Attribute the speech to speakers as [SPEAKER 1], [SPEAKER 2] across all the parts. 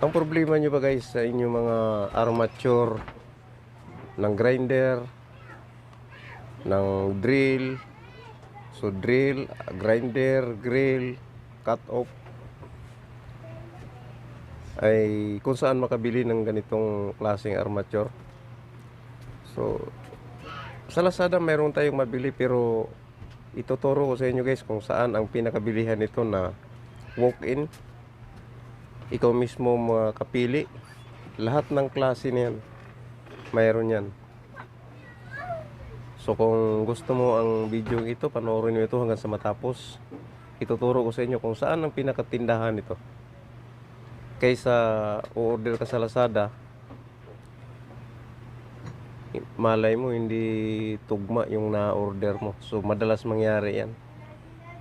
[SPEAKER 1] Ang problema nyo ba guys sa inyong mga armature ng grinder, ng drill, so drill, grinder, grill, cut off, ay kung saan makabili ng ganitong klaseng armature. So, sa Lazada mayroon tayong mabili pero ituturo ko sa inyo guys kung saan ang pinakabilihan nito na walk-in ikaw mismo makapili lahat ng klase niyan mayroon yan. So kung gusto mo ang video ito panoorin nyo ito hanggang sa matapos. Ituturo ko sa inyo kung saan ang pinakatindahan nito. Kaysa order ka sa Lazada malay mo hindi tugma yung na-order mo. So madalas mangyari yan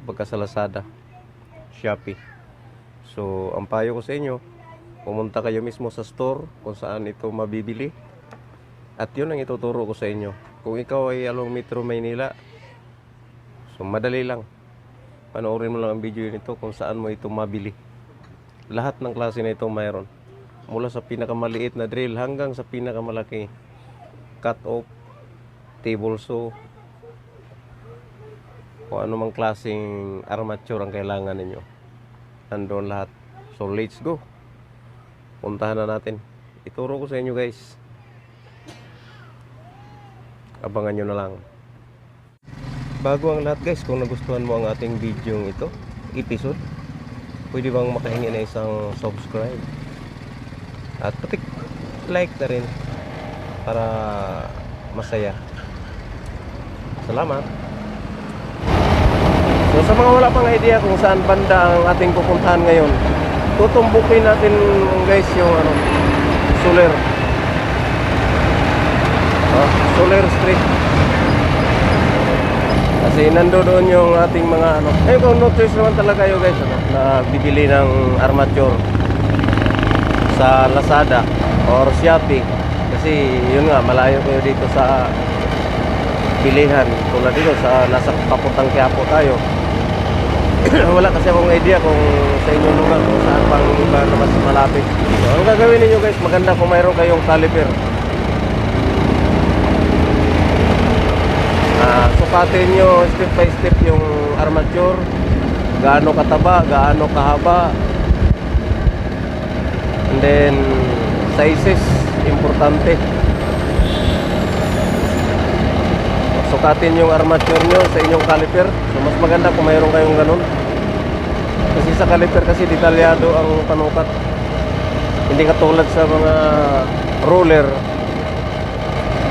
[SPEAKER 1] pagka sa Lazada Shopee So, ang payo ko sa inyo, pumunta kayo mismo sa store kung saan ito mabibili. At yun ang ituturo ko sa inyo. Kung ikaw ay along Metro Maynila, so madali lang. Panoorin mo lang ang video nito kung saan mo ito mabili. Lahat ng klase na ito mayroon. Mula sa pinakamaliit na drill hanggang sa pinakamalaki cut off, table saw, kung ano mang klaseng armature ang kailangan ninyo nandoon lahat. So let's go. Puntahan na natin. Ituro ko sa inyo guys. Abangan nyo na lang. Bago ang lahat guys, kung nagustuhan mo ang ating video ito, episode, pwede bang makahingi na isang subscribe? At patik like na rin para masaya. Salamat! So sa mga wala pang idea kung saan banda ang ating pupuntahan ngayon, tutumbukin natin guys yung ano, Soler. Oh, Soler Street. Kasi nando doon yung ating mga ano. Eh kung notice naman talaga kayo guys ano, na bibili ng armature sa Lazada or Shopee. Kasi yun nga malayo kayo dito sa bilihan tulad dito sa nasa papuntang Quiapo tayo wala kasi akong idea kung sa inyong lugar kung saan pang iba na mas malapit. So, ang gagawin ninyo guys, maganda kung mayroon kayong caliper. Ah, sukatin nyo step by step yung armature, gaano kataba, gaano kahaba. And then sizes importante. Sukatin yung armature nyo sa inyong caliper. So mas maganda kung mayroon kayong ganun. Kasi sa caliper kasi detalyado ang panukat. Hindi katulad sa mga roller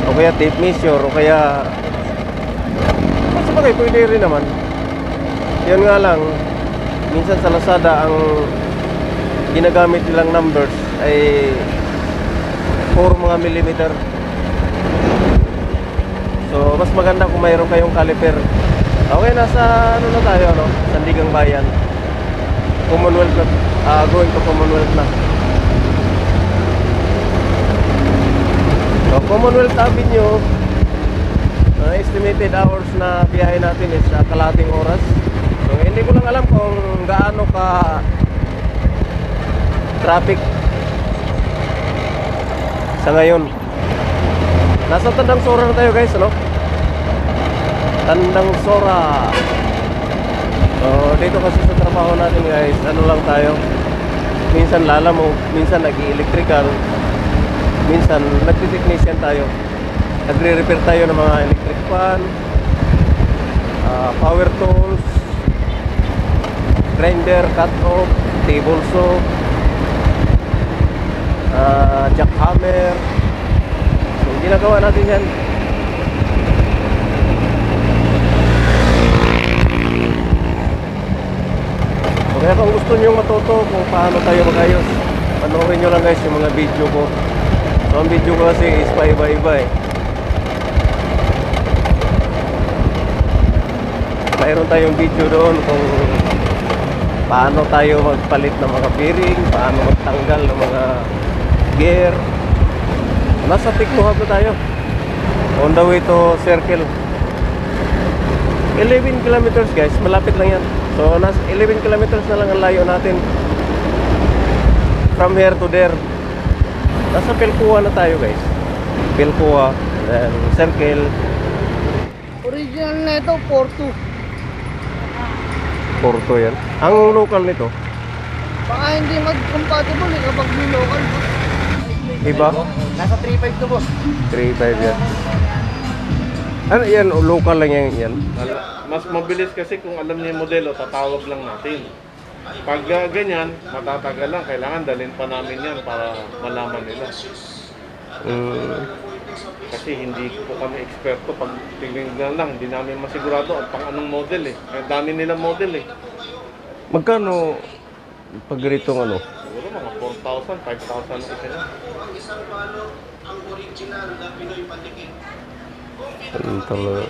[SPEAKER 1] o kaya tape measure o kaya sa bagay pwede rin naman. Yun nga lang minsan sa Lazada ang ginagamit nilang numbers ay 4 mga millimeter So, mas maganda kung mayroon kayong caliper. Okay, nasa ano na tayo, no? Sandigang Bayan. Commonwealth na. Uh, going to Commonwealth na. So, Commonwealth Avenue, uh, estimated hours na biyahe natin is uh, kalating oras. So, hindi ko lang alam kung gaano ka traffic sa ngayon. Nasa Tandang Sora na tayo guys, ano? Tandang Sora. So, dito kasi sa trabaho natin guys, ano lang tayo. Minsan lalamo, minsan nag-electrical, minsan nagti-technician tayo. Nagre-repair tayo ng mga electric fan, uh, power tools, grinder, cut off, table saw, uh, jackhammer, ginagawa natin yan. Kaya kung gusto nyo matuto kung paano tayo magayos. Panoorin nyo lang guys yung mga video ko. So ang video ko kasi is paiba-iba eh. Mayroon tayong video doon kung paano tayo magpalit ng mga bearing paano magtanggal ng mga gear Nasa Tikluhab na tayo. On the way to Circle. 11 kilometers guys, malapit lang yan. So, nasa 11 kilometers na lang ang layo natin. from here to there. Nasa Pelcua na tayo guys. Pelcua, then Circle,
[SPEAKER 2] Original na ito, Porto.
[SPEAKER 1] Porto yan. Ang local nito,
[SPEAKER 2] Baka hindi mag-compatible eh kapag may local.
[SPEAKER 1] Iba,
[SPEAKER 2] Nasa 3.5 to boss.
[SPEAKER 1] 3.5 yan. Ano yan, local lang yan. yan.
[SPEAKER 3] Mas mabilis kasi kung alam niya yung modelo, tatawag lang natin. Pag ah, ganyan, matatagal lang. Kailangan dalhin pa namin yan para malaman nila.
[SPEAKER 1] Mm,
[SPEAKER 3] Kasi hindi po kami eksperto. Pag tingnan lang, hindi namin masigurado ang pang anong model eh. Kaya dami nilang model eh.
[SPEAKER 1] magkano pag ganitong ano?
[SPEAKER 3] Siguro mga 4,000, 5,000 ang isa niya.
[SPEAKER 1] Ano talaga?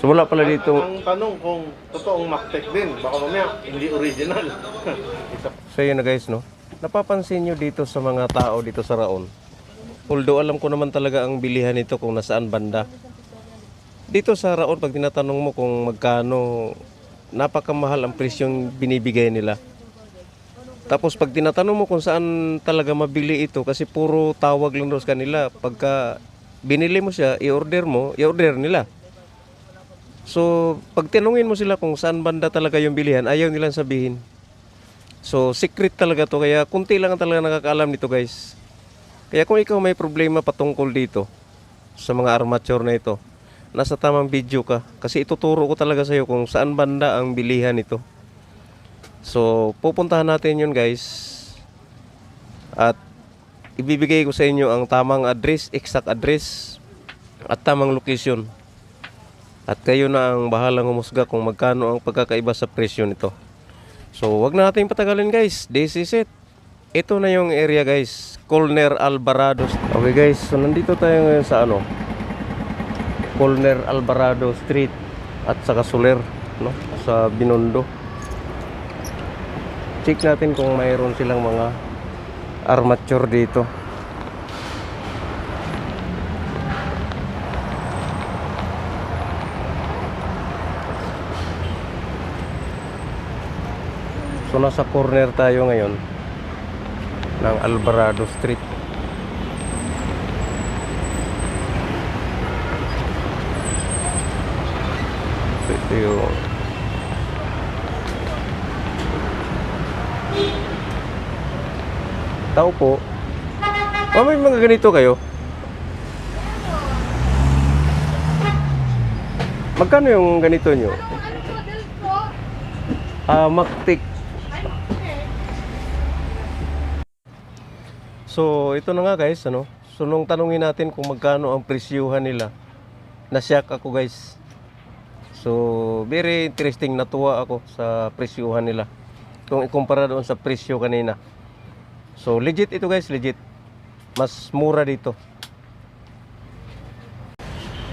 [SPEAKER 1] So wala pala dito.
[SPEAKER 3] Ang tanong kung totoong Mactec din, baka mamaya hindi original. Isa
[SPEAKER 1] So yun na guys, no? Napapansin nyo dito sa mga tao dito sa Raon. Although alam ko naman talaga ang bilihan nito kung nasaan banda. Dito sa Raon, pag tinatanong mo kung magkano, napakamahal ang presyong binibigay nila. Tapos pag tinatanong mo kung saan talaga mabili ito, kasi puro tawag lang daw sa kanila. Pagka binili mo siya, i-order mo, i-order nila. So, pag tinungin mo sila kung saan banda talaga yung bilihan, ayaw nilang sabihin. So, secret talaga to. Kaya, kunti lang ang talaga nakakaalam nito, guys. Kaya kung ikaw may problema patungkol dito, sa mga armature na ito, nasa tamang video ka. Kasi ituturo ko talaga sa'yo kung saan banda ang bilihan nito. So, pupuntahan natin yun, guys. At, ibibigay ko sa inyo ang tamang address, exact address, at tamang location. At kayo na ang bahalang humusga kung magkano ang pagkakaiba sa presyo nito. So, wag na natin patagalin guys. This is it. Ito na yung area guys. Colner Alvarado. Okay guys, so nandito tayo ngayon sa ano? Colner Alvarado Street at saka Soler, no? Sa Binondo. Check natin kung mayroon silang mga armature dito. So nasa corner tayo ngayon ng Alvarado Street. Ito yung Tao po. Oh, may mga ganito kayo? Magkano yung ganito nyo? Ah, Mactic. So, ito na nga guys, ano? So, nung tanungin natin kung magkano ang presyuhan nila, nasyak ako guys. So, very interesting, natuwa ako sa presyuhan nila. Kung ikumpara doon sa presyo kanina. So, legit ito guys, legit. Mas mura dito.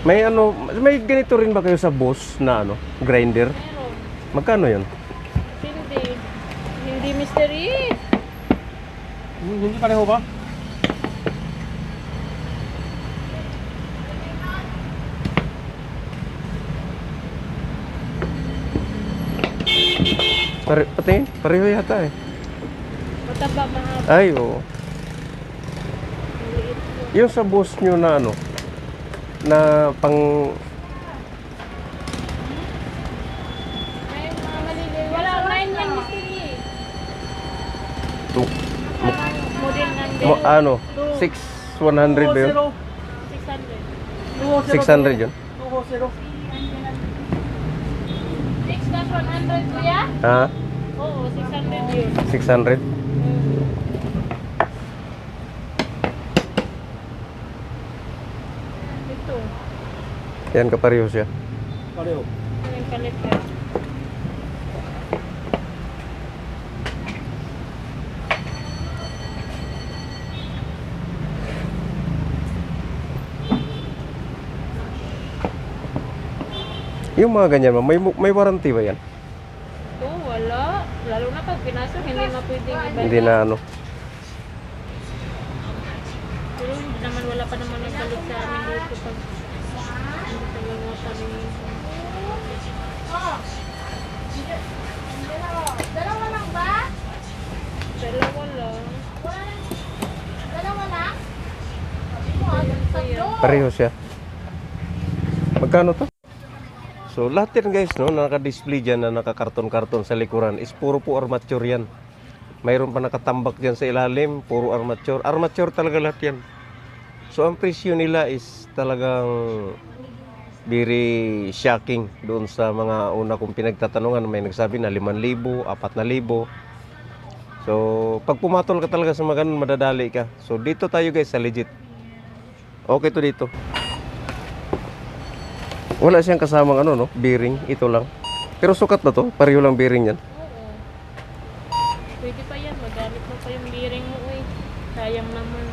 [SPEAKER 1] May ano, may ganito rin ba kayo sa boss na ano, grinder?
[SPEAKER 4] Meron.
[SPEAKER 1] Magkano 'yon?
[SPEAKER 4] Hindi. Hindi mystery.
[SPEAKER 2] Hindi pareho ba?
[SPEAKER 1] Pare, patingin, pareho yata eh.
[SPEAKER 4] Mataba mahaba.
[SPEAKER 1] Ay, oo. Yung sa boss nyo na ano, na pang
[SPEAKER 4] May mga maliliit. Wala, nine yan model ng
[SPEAKER 1] mo, ano, 6 100 ba yun?
[SPEAKER 4] 600.
[SPEAKER 1] 600 yun?
[SPEAKER 4] 6 plus 100 kuya?
[SPEAKER 1] Ha?
[SPEAKER 4] Oo, 600 yun.
[SPEAKER 1] 600?
[SPEAKER 4] Hmm. Ito.
[SPEAKER 1] Yan, kapareho siya.
[SPEAKER 2] Pareho.
[SPEAKER 4] Yung palit ka.
[SPEAKER 1] Yung mga ganyan, may, may warranty ba yan?
[SPEAKER 4] Oo, wala. Lalo na pag pinasok, hindi na pwedeng ibalik.
[SPEAKER 1] Hindi na ano.
[SPEAKER 4] Pero hindi naman wala pa naman nagbalik sa amin dito pag Oh. Dalawa lang ba? Dalawa lang. Dalawa lang? Sabi mo, tatlo.
[SPEAKER 1] Pareho siya. Magkano to? So lahat yan guys no, naka-display dyan na nakakarton-karton sa likuran is puro po armature yan. Mayroon pa nakatambak dyan sa ilalim, puro armature. Armature talaga lahat yan. So ang presyo nila is talagang very shocking doon sa mga una kong pinagtatanungan. May nagsabi na 5,000, 4,000. So pag pumatol ka talaga sa mga ganun, madadali ka. So dito tayo guys sa legit. Okay to dito. Wala siyang kasamang ano no, bearing, ito lang. Pero sukat na to, pareho lang bearing yan.
[SPEAKER 4] Pwede pa yan. Magamit mo pa yung bearing mo eh. Sayang naman.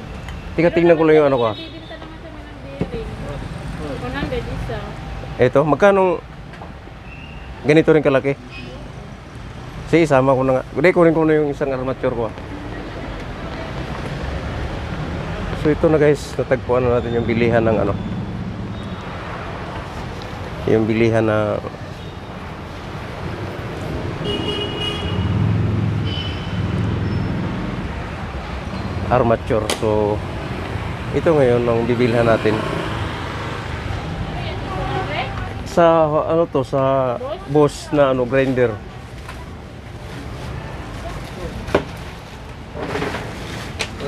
[SPEAKER 1] Tika tingnan ko lang yung ano ko. ah.
[SPEAKER 4] Bibinta naman kami ng bearing. 100 isa.
[SPEAKER 1] Ito, magkano ganito rin kalaki? Sige, isama ko na nga. Hindi, kunin ko na yung isang armature ko. ah. So ito na guys, natagpuan na natin yung bilihan ng ano. Yung bilihan na armature. So ito ngayon ang bibilhan natin. Sa ano to sa boss na ano grinder.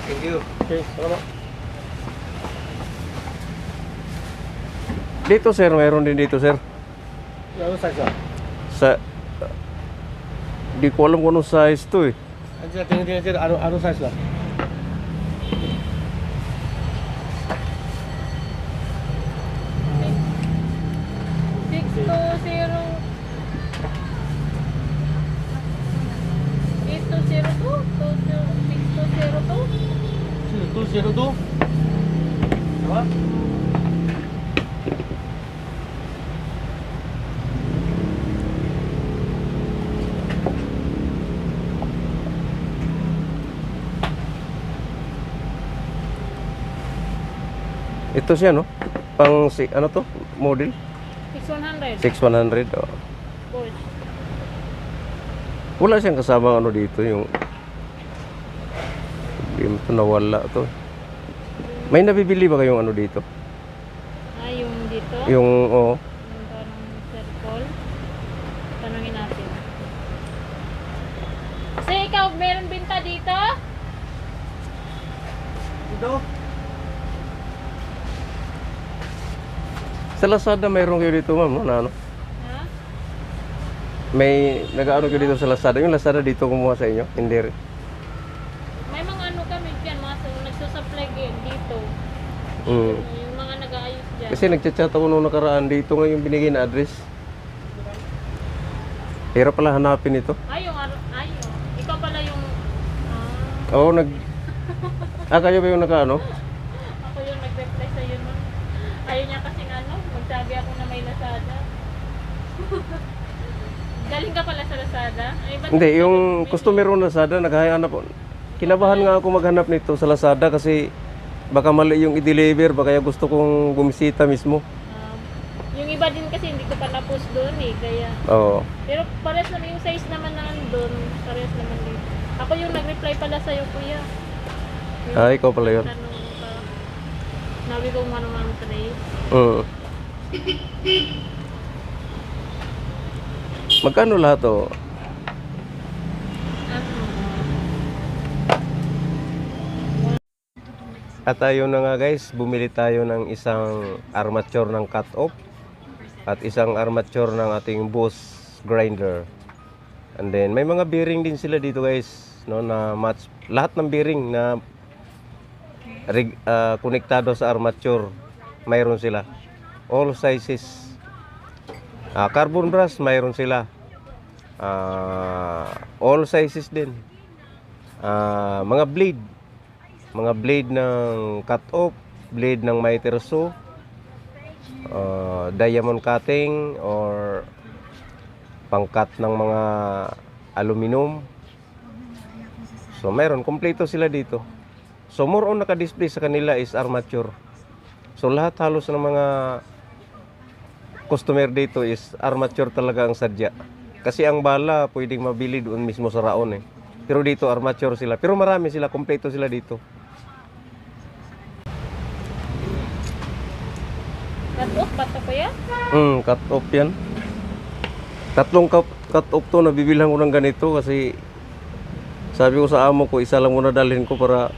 [SPEAKER 1] Thank you. Okay, salamat. Dito sir, mayroon din dito sir.
[SPEAKER 2] Ano size ah?
[SPEAKER 1] Sa Di ko alam kung anong size to eh.
[SPEAKER 2] Tingin tingin. Ano, ano size lang?
[SPEAKER 4] Two.
[SPEAKER 2] 202? Diba?
[SPEAKER 1] Ito siya no. Pang si ano to? Model
[SPEAKER 4] Six one hundred.
[SPEAKER 1] 6100. Oh.
[SPEAKER 4] Boys.
[SPEAKER 1] Wala siyang kasama ano dito yung Yung to nawala to. May nabibili ba kayong ano dito?
[SPEAKER 4] Ah, yung dito.
[SPEAKER 1] Yung oh,
[SPEAKER 4] Yung parang circle. Tanungin natin. Kasi ikaw, meron binta dito?
[SPEAKER 2] Ito?
[SPEAKER 1] sa Lazada mayroon kayo dito ma'am na ano?
[SPEAKER 4] Ha?
[SPEAKER 1] May nag-ano kayo dito sa Lazada. Yung Lazada dito kumuha sa inyo. Hindi rin.
[SPEAKER 4] May mga ano kami dyan, mga su- nagsusupply din dito.
[SPEAKER 1] Mm.
[SPEAKER 4] Yung mga nag-aayos dyan.
[SPEAKER 1] Kasi nagchat-chat ako nung nakaraan dito nga yung binigay na address. Hirap pala hanapin ito.
[SPEAKER 4] Ay, yung ar- ay, oh. Ikaw pala yung... Ah,
[SPEAKER 1] Oo, nag... Ah, kayo ba yung naka-ano?
[SPEAKER 4] ako yung nag-reply sa'yo nun. Ayaw niya kasing ano, magsabi ako na may Lazada. Galing ka pala sa Lazada? Ay,
[SPEAKER 1] Hindi, yung customer ko Lazada, naghahanap ako. Kinabahan nga ako maghanap nito sa Lazada kasi baka mali yung i-deliver, baka gusto kong bumisita mismo.
[SPEAKER 4] Um, yung iba din kasi hindi ko pa na-post doon eh, kaya...
[SPEAKER 1] Oo.
[SPEAKER 4] Pero pares naman yung size naman na nandun, pares naman dito. Ako yung nag-reply pala sa'yo, kuya. Yung
[SPEAKER 1] Ah, ikaw pala yun.
[SPEAKER 4] tanong ka. Nabi ko man man today.
[SPEAKER 1] Mm. Magkano lahat to? At tayo na nga guys, bumili tayo ng isang armature ng cut-off at isang armature ng ating boss grinder. And then may mga bearing din sila dito guys, no na match lahat ng bearing na rig, ah, konektado sa armature, mayroon sila. All sizes. Ah, carbon brass mayroon sila. Ah, all sizes din. Ah, mga blade mga blade ng cut-off, blade ng miter saw, uh, diamond cutting or pangkat ng mga aluminum. So meron, kompleto sila dito. So more on naka-display sa kanila is armature. So lahat halos ng mga customer dito is armature talaga ang sadya. Kasi ang bala pwedeng mabili doon mismo sa raon eh. Pero dito armature sila. Pero marami sila, kompleto sila dito.
[SPEAKER 4] To kuya?
[SPEAKER 1] Hmm, cut off yan. Tatlong cut, off to, nabibilhan ko ng ganito kasi sabi ko sa amo ko, isa lang muna dalhin ko para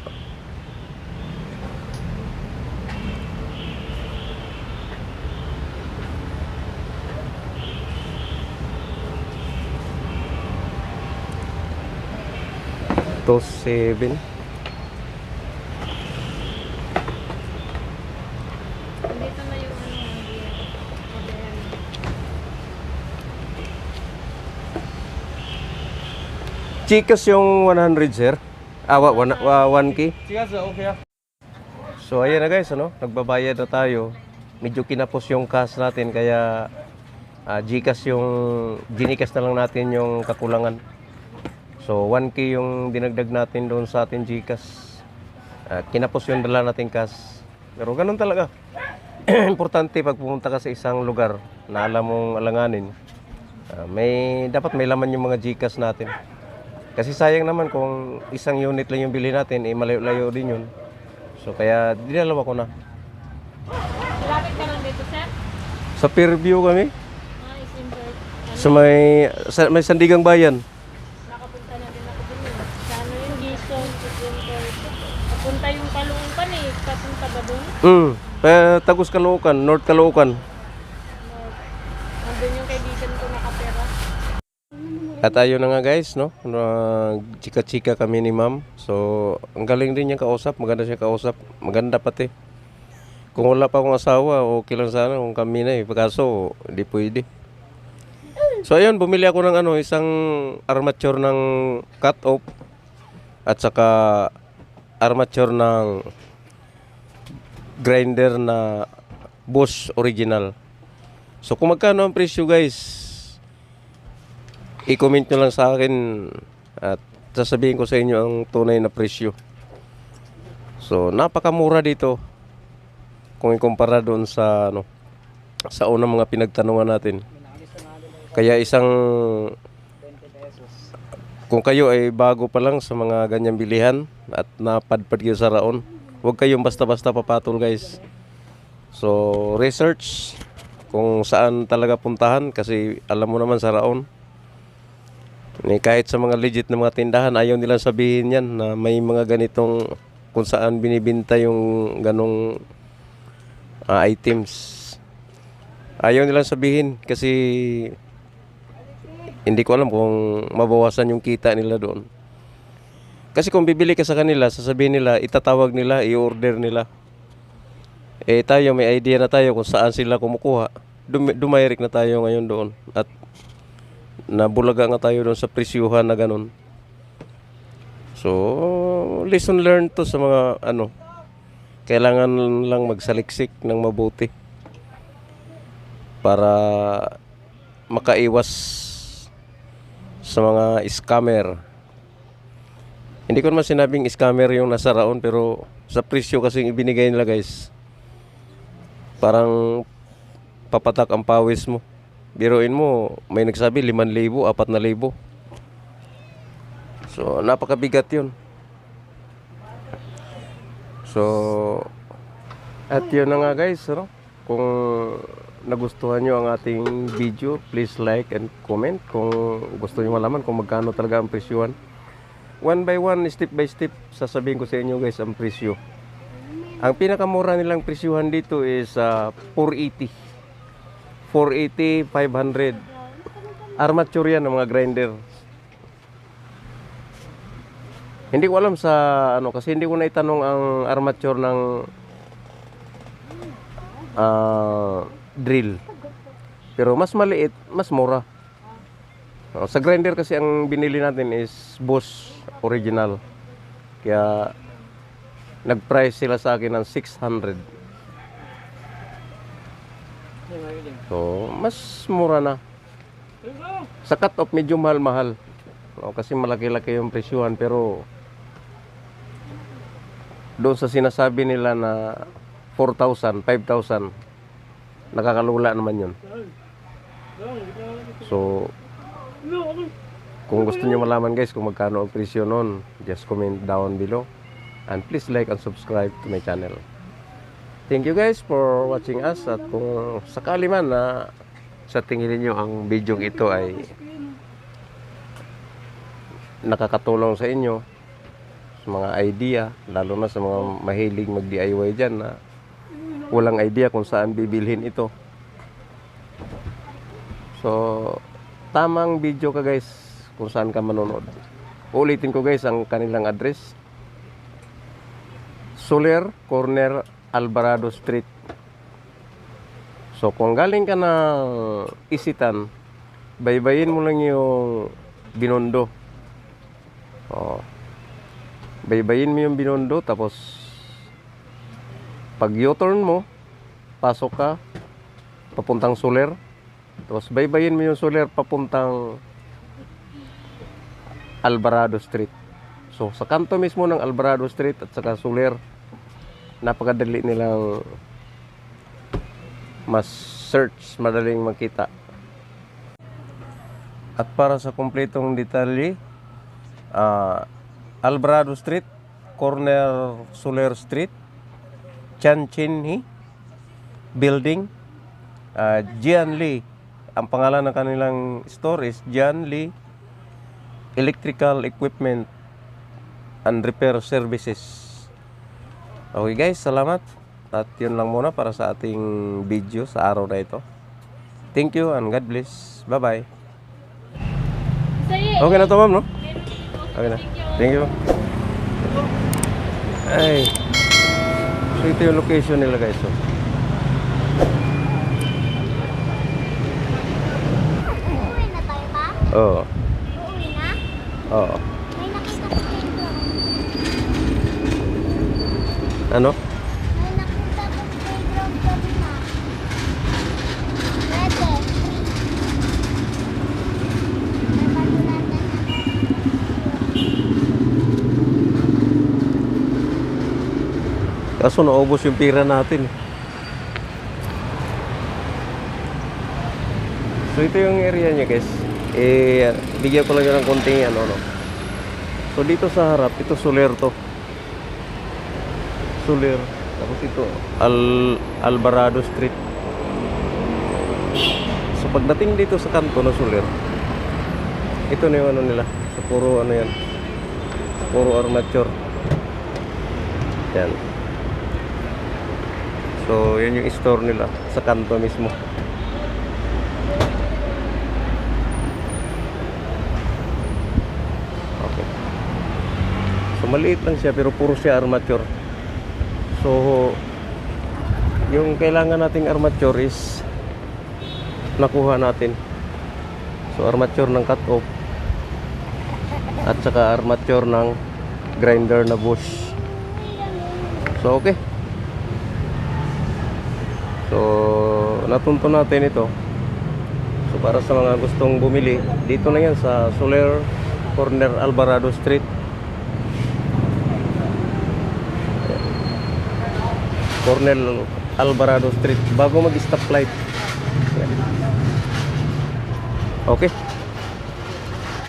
[SPEAKER 1] to seven.
[SPEAKER 4] Dito na yung ano. Ayan.
[SPEAKER 1] Chikas yung 100 sir. Ah, wa, wana- wa, 1K.
[SPEAKER 3] Sige, sir, okay. ah.
[SPEAKER 1] So ayan na guys, ano, nagbabayad na tayo. Medyo kinapos yung cash natin kaya ah, Gcash yung ginikas na lang natin yung kakulangan. So 1k yung dinagdag natin doon sa ating Gcash. Ah, kinapos yung dala nating cash. Pero ganun talaga. Importante pag pumunta ka sa isang lugar na alam mong alanganin. ah, may dapat may laman yung mga Gcash natin. Kasi sayang naman kung isang unit lang yung bili natin, eh malayo-layo din yun. So kaya dinalawa ko na.
[SPEAKER 4] Malapit ka lang dito, sir?
[SPEAKER 1] Sa Fairview kami,
[SPEAKER 4] Ah, is in Perth. Ano,
[SPEAKER 1] sa may sa, may Sandigang Bayan.
[SPEAKER 4] nakapunta na din ako dun eh. Sa ano yung Gison. Papunta yung Kalungpan eh. Papunta ba dun?
[SPEAKER 1] Mm, pa Tagus Caloocan, North Caloocan.
[SPEAKER 4] Nandun yung kaibigan ko nakapera.
[SPEAKER 1] At ayun na nga guys, no? Chika-chika kami ni ma'am. So, ang galing din niya kausap. Maganda siya kausap. Maganda pati. Kung wala pa akong asawa, okay lang sana kung kami na eh. Pagkaso, hindi pwede. So, ayun, bumili ako ng ano, isang armature ng cut-off at saka armature ng grinder na Bosch original. So, kung magkano ang presyo guys, i-comment nyo lang sa akin at sasabihin ko sa inyo ang tunay na presyo. So, napakamura dito kung ikumpara doon sa ano sa unang mga pinagtanungan natin. Kaya isang kung kayo ay bago pa lang sa mga ganyang bilihan at napadpad kayo sa raon, huwag kayong basta-basta papatol guys. So, research kung saan talaga puntahan kasi alam mo naman sa raon, ni kahit sa mga legit na mga tindahan, ayaw nilang sabihin yan na may mga ganitong kung saan binibinta yung ganong ah, items. Ayaw nilang sabihin kasi hindi ko alam kung mabawasan yung kita nila doon. Kasi kung bibili ka sa kanila, sasabihin nila, itatawag nila, i-order nila. Eh tayo, may idea na tayo kung saan sila kumukuha. Dum- dumayrik na tayo ngayon doon. At nabulaga nga tayo doon sa presyuhan na ganun. So, lesson learned to sa mga ano, kailangan lang magsaliksik ng mabuti para makaiwas sa mga scammer. Hindi ko naman sinabing scammer yung nasa raon pero sa presyo kasi ibinigay nila guys, parang papatak ang pawis mo. Biruin mo, may nagsabi 5,000, 4,000. So, napakabigat yun. So, at yun na nga guys, ano? Kung nagustuhan nyo ang ating video, please like and comment kung gusto nyo malaman kung magkano talaga ang presyuhan. One by one, step by step, sasabihin ko sa inyo guys ang presyo. Ang pinakamura nilang presyuhan dito is ah, 480. 480, 500. Armature yan ng mga grinder. Hindi ko alam sa ano kasi hindi ko na itanong ang armature ng ah, drill. Pero mas maliit, mas mura. Oh, sa grinder kasi ang binili natin is Bosch original. Kaya nag-price sila sa akin ng 600. So, mas mura na. Sa cut-off medyo mahal-mahal. Oh, kasi malaki-laki yung presyuhan pero doon sa sinasabi nila na 4,000, 5,000 nakakalula naman yun. So, kung gusto niyo malaman guys kung magkano ang presyo noon, just comment down below. And please like and subscribe to my channel. Thank you guys for watching us at kung sakali man na sa tingin niyo ang video ito ay nakakatulong sa inyo sa mga idea, lalo na sa mga mahilig mag-DIY dyan na walang idea kung saan bibilhin ito. So, tamang video ka guys kung saan ka manonood. Ulitin ko guys ang kanilang address. Soler Corner Alvarado Street. So, kung galing ka ng Isitan, baybayin mo lang yung Binondo. Oh. Baybayin mo yung Binondo tapos pag U-turn mo, pasok ka papuntang Soler. Tapos baybayin mo yung Soler papuntang Alvarado Street. So sa kanto mismo ng Alvarado Street at saka Soler, napakadali nilang mas search, madaling makita. At para sa kumpletong detalye, ah, Alvarado Street, corner Soler Street, Chanchinhi Building, ah, Jian Lee. Ang pangalan ng kanilang store is Jian Lee Electrical Equipment and Repair Services. Okay guys, salamat. At yun lang muna para sa ating video sa araw na ito. Thank you and God bless. Bye-bye. Okay na to ma'am, no? Okay na.
[SPEAKER 4] Thank you.
[SPEAKER 1] Ay. So ito yung location nila guys. oh. So.
[SPEAKER 5] Uuwi na tayo ba?
[SPEAKER 1] Oo.
[SPEAKER 5] Uuwi na?
[SPEAKER 1] Oo.
[SPEAKER 5] May nakita ko dito.
[SPEAKER 1] Ano?
[SPEAKER 5] May nakita ko playground kanina. Pwede. May pagulatan ako.
[SPEAKER 1] Kaso naubos yung pira natin. So ito yung area niya guys. Eh, bigyan ko lang yun ng konting ano, no. So dito sa harap, ito Soler to. Soler. Tapos ito, Al Alvarado Street. So pagdating dito sa kanto ng Soler, ito na yung ano nila. So puro ano yan. Puro armature. Yan. So, yan yung store nila sa kanto mismo. So, maliit lang siya pero puro siya armature. So, yung kailangan nating armature is nakuha natin. So, armature ng cut-off at saka armature ng grinder na bush. So, okay. So, natunto natin ito. So, para sa mga gustong bumili, dito na yan sa Soler Corner Alvarado Street. Cornel Alvarado Street bago mag-stoplight. Okay.